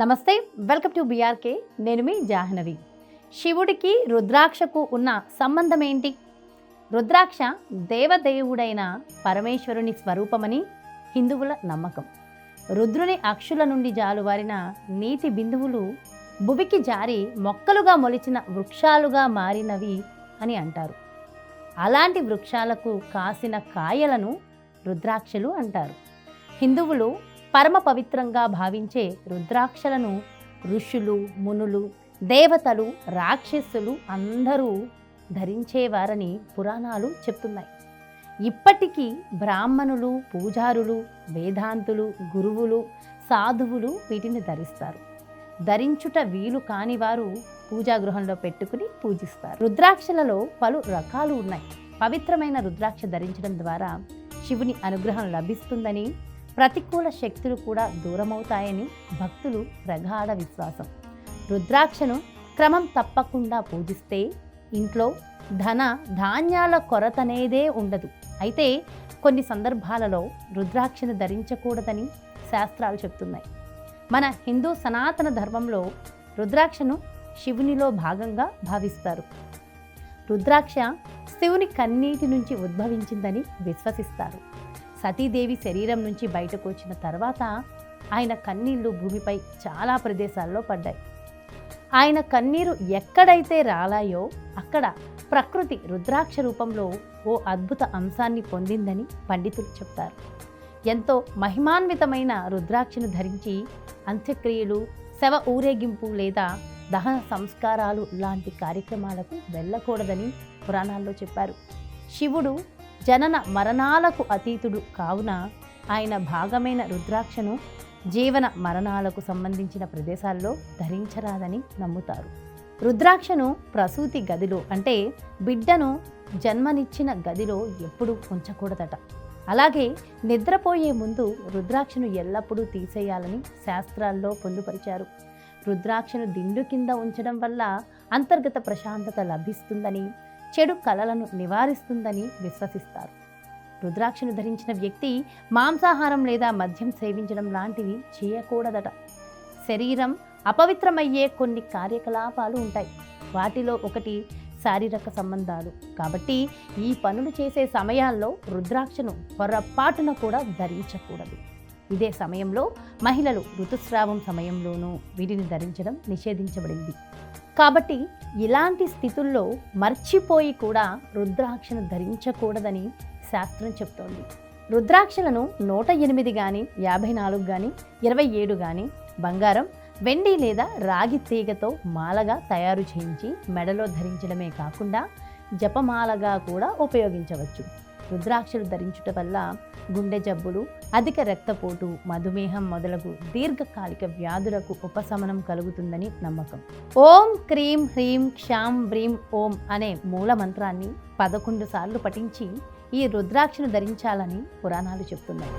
నమస్తే welcome to BRK నేను మీ జాహ్నవి. శివుడికి రుద్రాక్షకు ఉన్న సంబంధం ఏంటి? రుద్రాక్ష దేవదేవుడైన పరమేశ్వరుని స్వరూపమని హిందువుల నమ్మకం. రుద్రుని అక్షుల నుండి జాలువారిన నీటి బిందువులు భువికి జారి మొక్కలుగా మొలిచిన వృక్షాలుగా మారినవి అని అంటారు. అలాంటి వృక్షాలకు కాసిన కాయలను రుద్రాక్షలు అంటారు. హిందువులు పరమ పవిత్రంగా భావించే రుద్రాక్షలను ఋషులు మునులు దేవతలు రాక్షసులు అందరూ ధరించేవారని పురాణాలు చెప్తున్నాయి. ఇప్పటికీ బ్రాహ్మణులు పూజారులు వేదాంతులు గురువులు సాధువులు వీటిని ధరిస్తారు. ధరించుట వీలు కాని వారు పూజాగృహంలో పెట్టుకుని పూజిస్తారు. రుద్రాక్షలలో పలు రకాలు ఉన్నాయి. పవిత్రమైన రుద్రాక్ష ధరించడం ద్వారా శివుని అనుగ్రహం లభిస్తుందని ప్రతికూల శక్తులు కూడా దూరమవుతాయని భక్తులు ప్రగాఢ విశ్వాసం. రుద్రాక్షను క్రమం తప్పకుండా పూజిస్తే ఇంట్లో ధన ధాన్యాల కొరతనేదే ఉండదు. అయితే కొన్ని సందర్భాలలో రుద్రాక్షను ధరించకూడదని శాస్త్రాలు చెప్తున్నాయి. మన హిందూ సనాతన ధర్మంలో రుద్రాక్షను శివునిలో భాగంగా భావిస్తారు. రుద్రాక్ష శివుని కన్నీటి నుంచి ఉద్భవించిందని విశ్వసిస్తారు. సతీదేవి శరీరం నుంచి బయటకు వచ్చిన తర్వాత ఆయన కన్నీళ్ళు భూమిపై చాలా ప్రదేశాల్లో పడ్డాయి. ఆయన కన్నీరు ఎక్కడైతే రాలాయో అక్కడ ప్రకృతి రుద్రాక్ష రూపంలో ఓ అద్భుత అంశాన్ని పొందిందని పండితులు చెప్తారు. ఎంతో మహిమాన్వితమైన రుద్రాక్షను ధరించి అంత్యక్రియలు శవ ఊరేగింపు లేదా దహన సంస్కారాలు లాంటి కార్యక్రమాలకు వెళ్ళకూడదని పురాణాల్లో చెప్పారు. శివుడు జనన మరణాలకు అతీతుడు కావున ఆయన భాగమైన రుద్రాక్షను జీవన మరణాలకు సంబంధించిన ప్రదేశాల్లో ధరించరాదని నమ్ముతారు. రుద్రాక్షను ప్రసూతి గదిలో అంటే బిడ్డను జన్మనిచ్చిన గదిలో ఎప్పుడూ ఉంచకూడదట. అలాగే నిద్రపోయే ముందు రుద్రాక్షను ఎల్లప్పుడూ తీసేయాలని శాస్త్రాల్లో పొందుపరిచారు. రుద్రాక్షను దిండు కింద ఉంచడం వల్ల అంతర్గత ప్రశాంతత లభిస్తుందని చెడు కలలను నివారిస్తుందని విశ్వసిస్తారు. రుద్రాక్షను ధరించిన వ్యక్తి మాంసాహారం లేదా మద్యం సేవించడం లాంటివి చేయకూడదట. శరీరం అపవిత్రమయ్యే కొన్ని కార్యకలాపాలు ఉంటాయి. వాటిలో ఒకటి శారీరక సంబంధాలు. కాబట్టి ఈ పనులు చేసే సమయాల్లో రుద్రాక్షను పొరపాటున కూడా ధరించకూడదు. ఇదే సమయంలో మహిళలు ఋతుస్రావం సమయంలోనూ వీటిని ధరించడం నిషేధించబడింది. కాబట్టి ఇలాంటి స్థితుల్లో మర్చిపోయి కూడా రుద్రాక్షను ధరించకూడదని శాస్త్రం చెప్తోంది. రుద్రాక్షలను నూట ఎనిమిది కానీ యాభై నాలుగు కానీ ఇరవై ఏడు కానీ బంగారం వెండి లేదా రాగి తీగతో మాలగా తయారు చేయించి మెడలో ధరించడమే కాకుండా జపమాలగా కూడా ఉపయోగించవచ్చు. రుద్రాక్షలు ధరించుట వల్ల గుండె జబ్బులు అధిక రక్తపోటు మధుమేహం మొదలగు దీర్ఘకాలిక వ్యాధులకు ఉపశమనం కలుగుతుందని నమ్మకం. ఓం క్రీం హ్రీం క్షాం వ్రీం ఓం అనే మూల మంత్రాన్ని పదకొండు సార్లు పఠించి ఈ రుద్రాక్షను ధరించాలని పురాణాలు చెప్తున్నాయి.